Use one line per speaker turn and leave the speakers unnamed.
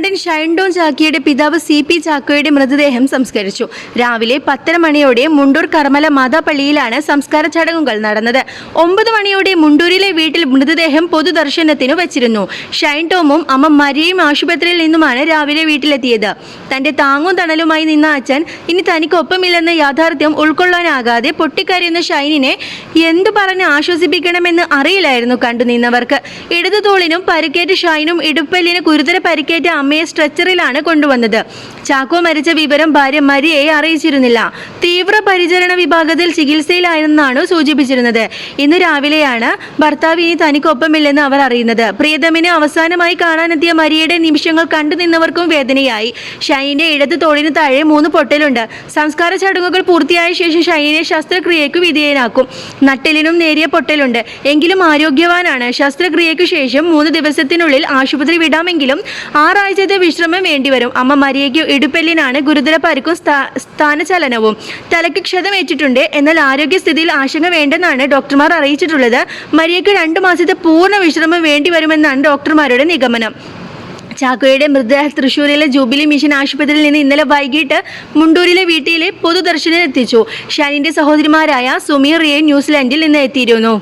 നടൻ ഷൈൻ ഡോൺ ചാക്കിയുടെ പിതാവ് C P ചാക്കോയുടെ മൃതദേഹം സംസ്കരിച്ചു. രാവിലെ പത്തര മണിയോടെ മുണ്ടൂർ കർമ്മല മാതാപ്പള്ളിയിലാണ് സംസ്കാര ചടങ്ങുകൾ നടന്നത്. ഒമ്പത് മണിയോടെ മുണ്ടൂരിലെ വീട്ടിൽ മൃതദേഹം പൊതുദർശനത്തിനു വച്ചിരുന്നു. ഷൈൻ ടോമും അമ്മ മരിയയും ആശുപത്രിയിൽ നിന്നുമാണ് രാവിലെ വീട്ടിലെത്തിയത്. തന്റെ താങ്ങും തണലുമായി നിന്ന അച്ഛൻ ഇനി തനിക്കൊപ്പമില്ലെന്ന യാഥാർത്ഥ്യം ഉൾക്കൊള്ളാനാകാതെ പൊട്ടിക്കരയുന്ന ഷൈനിനെ എന്തു പറഞ്ഞ് ആശ്വസിപ്പിക്കണമെന്ന് അറിയില്ലായിരുന്നു കണ്ടുനിന്നവർക്ക്. ഇടതു തോളിനും പരിക്കേറ്റ ഷൈനും ഇടുപ്പല്ലിന് ഗുരുതര പരിക്കേറ്റ അമ്മയെ സ്ട്രെച്ചറിലാണ് കൊണ്ടുവന്നത്. ചാക്കോ മരിച്ച വിവരം ഭാര്യ മരിയയെ അറിയിച്ചിരുന്നില്ല. തീവ്ര പരിചരണ വിഭാഗത്തിൽ ചികിത്സയിലായിരുന്നാണ് സൂചിപ്പിച്ചിരുന്നത്. ഇന്ന് രാവിലെയാണ് ഭർത്താവ് ഇനി തനിക്കൊപ്പമില്ലെന്ന് അവർ അറിയുന്നത്. പ്രിയതമിനെ അവസാനമായി കാണാനെത്തിയ മരിയയുടെ നിമിഷങ്ങൾ കണ്ടു നിന്നവർക്കും വേദനയായി. ഷൈനിന്റെ ഇടത് തോളിന് താഴെ മൂന്ന് പൊട്ടലുണ്ട്. സംസ്കാര ചടങ്ങുകൾ പൂർത്തിയായ ശേഷം ഷൈനിനെ ശസ്ത്രക്രിയയ്ക്ക് വിധേയനാക്കും. നട്ടലിനും നേരിയ പൊട്ടലുണ്ട്. എങ്കിലും ആരോഗ്യവാനാണ്. ശസ്ത്രക്രിയയ്ക്ക് ശേഷം മൂന്ന് ദിവസത്തിനുള്ളിൽ ആശുപത്രി വിടാമെങ്കിലും ആറാഴ്ചത്തെ വിശ്രമം വേണ്ടിവരും. അമ്മ മരിയയ്ക്ക് ഇടുപ്പെല്ലിനാണ് ഗുരുതര പരിക്കും സ്ഥാനചലനവും. തലയ്ക്ക് ക്ഷതമേറ്റിട്ടുണ്ട്. എന്നാൽ ആരോഗ്യസ്ഥിതിയിൽ ആശങ്ക വേണ്ടെന്നാണ് ഡോക്ടർമാർ അറിയിച്ചിട്ടുള്ളത്. മരിയയ്ക്ക് രണ്ടു മാസത്തെ പൂർണ വിശ്രമം വേണ്ടിവരുമെന്നാണ് ഡോക്ടർമാരുടെ നിഗമനം. ചാക്കോയുടെ മൃതദേഹം തൃശ്ശൂരിലെ ജൂബിലി മിഷൻ ആശുപത്രിയിൽ നിന്ന് ഇന്നലെ വൈകിട്ട് മുണ്ടൂരിലെ വീട്ടിലെ പൊതുദർശനം എത്തിച്ചു ഷാനിന്റെ സഹോദരിമാരായ സുമീർ റിയെ ന്യൂസിലാൻഡിൽ നിന്ന് എത്തിയിരുന്നു.